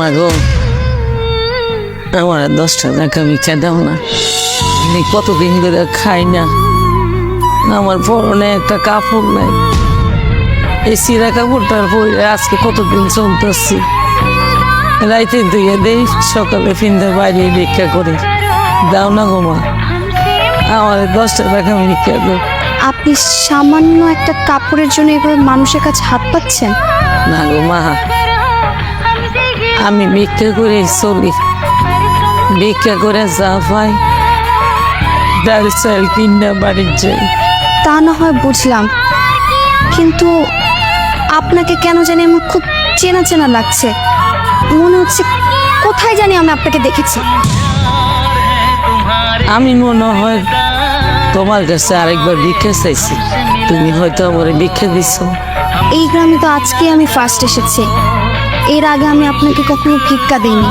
মা গো আমার দশটা টাকা মিঠা দাও না। আমি কতদিন ধরে খাই না। আমার পরনে একটা কাপড় নাই। এই সিরা কাপড়টার পরে আজকে কতদিন চলতেছি। রাইতে দিয়ে দেই সকালে ফিনতে বাইরে ভিক্ষা করে। দাও না গো মা। আমার দশটা টাকা ভিক্ষা দাও। আপনি সামান্য একটা কাপড়ের জন্য এভাবে মানুষের কাছে হাত পাচ্ছেন? না গো মা। আমি ভিক্ষা করে চলি। ভিক্ষা করে যা পাই ডাল চাল কিনা বাড়ির যাই তা না হয় বুঝলাম। কিন্তু আপনাকে কেন জানি আমার খুব চেনা চেনা লাগছে। মনে হচ্ছে কোথায় জানি আমি আপনাকে দেখেছি। আমি মনে হয় তোমার কাছে আরেকবার ভিক্ষা চাইছি। তুমি হয়তো আমার ভিক্ষা দিছ। এই গ্রামে তো আজকে আমি ফার্স্ট এসেছি। এর আগে আমি আপনাকে কখনো ভিক্ষা দিইনি।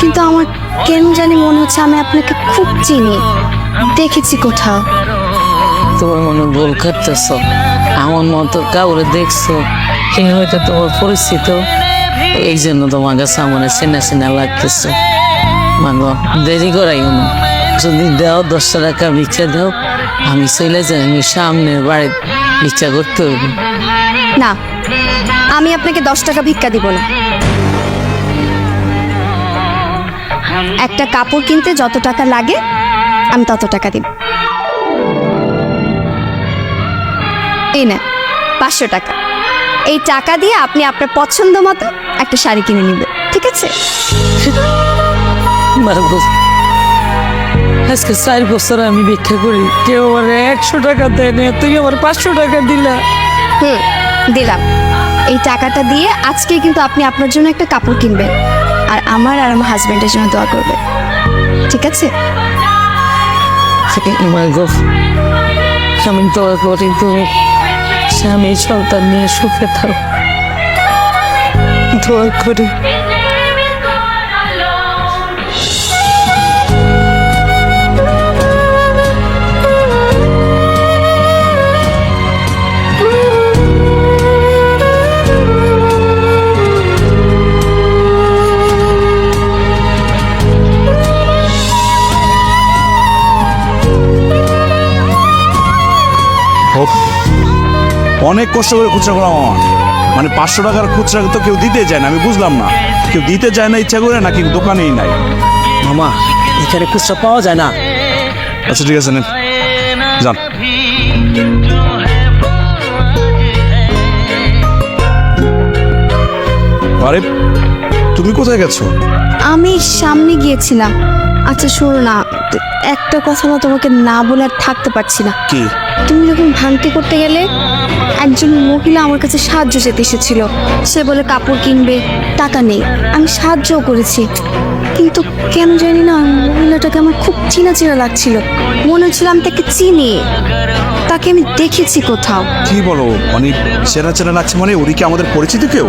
কিন্তু আমার কেন জানি মনে হচ্ছে আমি আপনাকে খুব চিনি। দেখেছি কোথাও। তোমার মনে ভুল করতেছ। আমার মতো কাউরে দেখছ। এ হয়তো তোমার পরিচিত। এই জন্য তোমার কাছে আমার চেনা চেনা লাগতেছে। মাগো দেরি করাইও না। যদি দাও দশটা টাকা ভিক্ষা দাও আমি চলে যাই আমি সামনের বাড়ির ভিক্ষা করতে হবে না আমি আপনাকে দশ টাকা ভিক্ষা দিব না। একটা কাপড় কিনতে যত টাকা লাগে আমি তত টাকা দিব। এই না পাঁচশো টাকা। এই টাকা দিয়ে আপনি আপনার পছন্দ মতো একটা শাড়ি কিনে নেবেন ঠিক আছে? আজকে চার বছর আমি ভিক্ষা করি কেউ আমার একশো টাকা দেয় না তুমি আমার পাঁচশো টাকা দিলা। হুম দিলাম। এই টাকাটা দিয়ে আজকে কিন্তু আপনি আপনার জন্য একটা কাপড় কিনবেন। আর আমার আর আমার হাজব্যান্ডের জন্য দোয়া করবে। ঠিক আছে? আমি দোয়া করি তুমি স্বামী সন্তান নিয়ে সুখে থাকো। দোয়া করি ও, অনেক কষ্ট করে খুচরা করলাম আমার। মানে পাঁচশো টাকার খুচরা তো কেউ দিতে চায় না আমি বুঝলাম না। কেউ দিতে চায় না ইচ্ছা করে নাকি দোকানেই নাই। মামা এখানে খুচরা পাওয়া যায় না। আচ্ছা ঠিক আছে নেন। যান। আরে তুমি কোথায় গেছো? আমি সামনে গিয়েছিলাম। আচ্ছা শোনো না একটা কথা না তোমাকে না বলে আর থাকতে পারছি না। কি? তুমি যখন ভাঙতি করতে গেলে একজন মহিলা আমার কাছে সাহায্য যেতে এসেছিল। সে বলে কাপড় কিনবে টাকা নেই। আমি সাহায্যও করেছি। কিন্তু কেন জানি না মহিলাটাকে আমার খুব চেনা চেনা লাগছিল। মনে হচ্ছিল আমি তাকে চিনি। তাকে আমি দেখেছি কোথাও। কি বলো অনেক? চেনা চেনা লাগছে মানে ওরি কি আমাদের পরিচিত কেউ?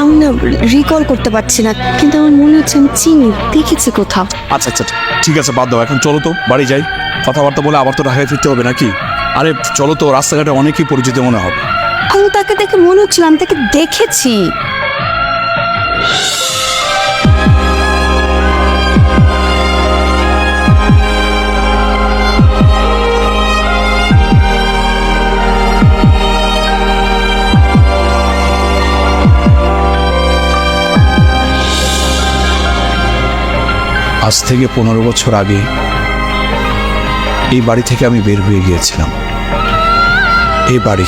আমি না রিকল করতে পারছি না কিন্তু আমার মনে হচ্ছে আমি চিনি দেখেছি কোথাও। আচ্ছা আচ্ছা ঠিক আছে বাদ দাও এখন চলো তো বাড়ি যাই। কথাবার্তা বলে আবার তো ঢাকায় ফিরতে হবে নাকি? আরে চলো তো রাস্তাঘাটে অনেকই পরিচিত মনে হবে আমি তাকে দেখে মনে হচ্ছিল আমি তাকে দেখেছি। আজ থেকে পনেরো বছর আগে এই বাড়ি থেকে আমি বের হয়ে গিয়েছিলাম। এই বাড়ি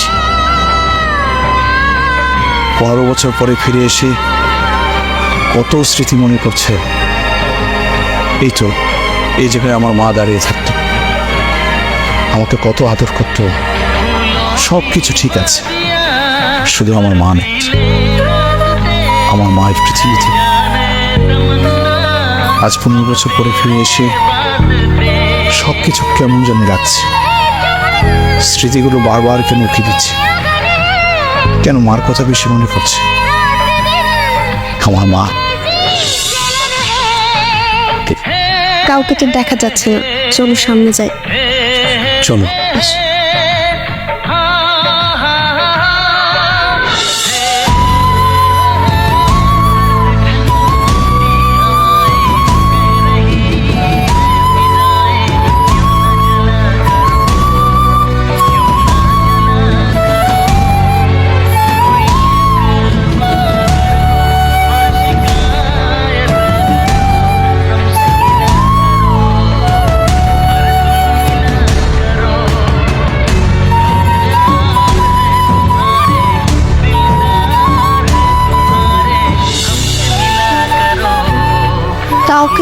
পনেরো বছর পরে ফিরে এসে কত স্মৃতি মনে করছে। এই তো, এই জায়গায় আমার মা দাঁড়িয়ে থাকতো। আমাকে কত আদর করত। সব কিছু ঠিক আছে। শুধু আমার মা নেই। আমার মায়ের পৃথিবীতে আজ পনেরো বছর পরে ফিরে এসে সব কিছু কেমন যেন লাগছে। স্মৃতিগুলো বারবার কেন উঠে দিচ্ছে? কেন মার কথা বেশি মনে পড়ছে? আমার মা। কাউকে তো দেখা যাচ্ছে না। চলো সামনে যাই। চলো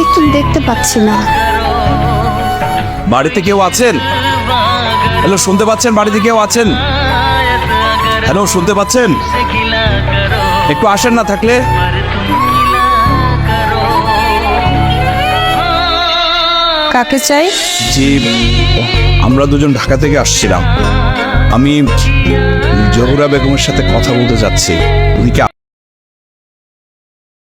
কাউকে একটু দেখতে পাচ্ছি না। বাড়িতে কেউ আছেন? হ্যালো শুনতে পাচ্ছেন? বাড়িতে কেউ আছেন? হ্যালো শুনতে পাচ্ছেন? একটু আসেন না থাকলে। কাকে চাই? জি আমরা দুজন ঢাকা থেকে আসছিলাম। আমি জহুরা বেগমের সাথে কথা বলতে যাচ্ছি। উনি কি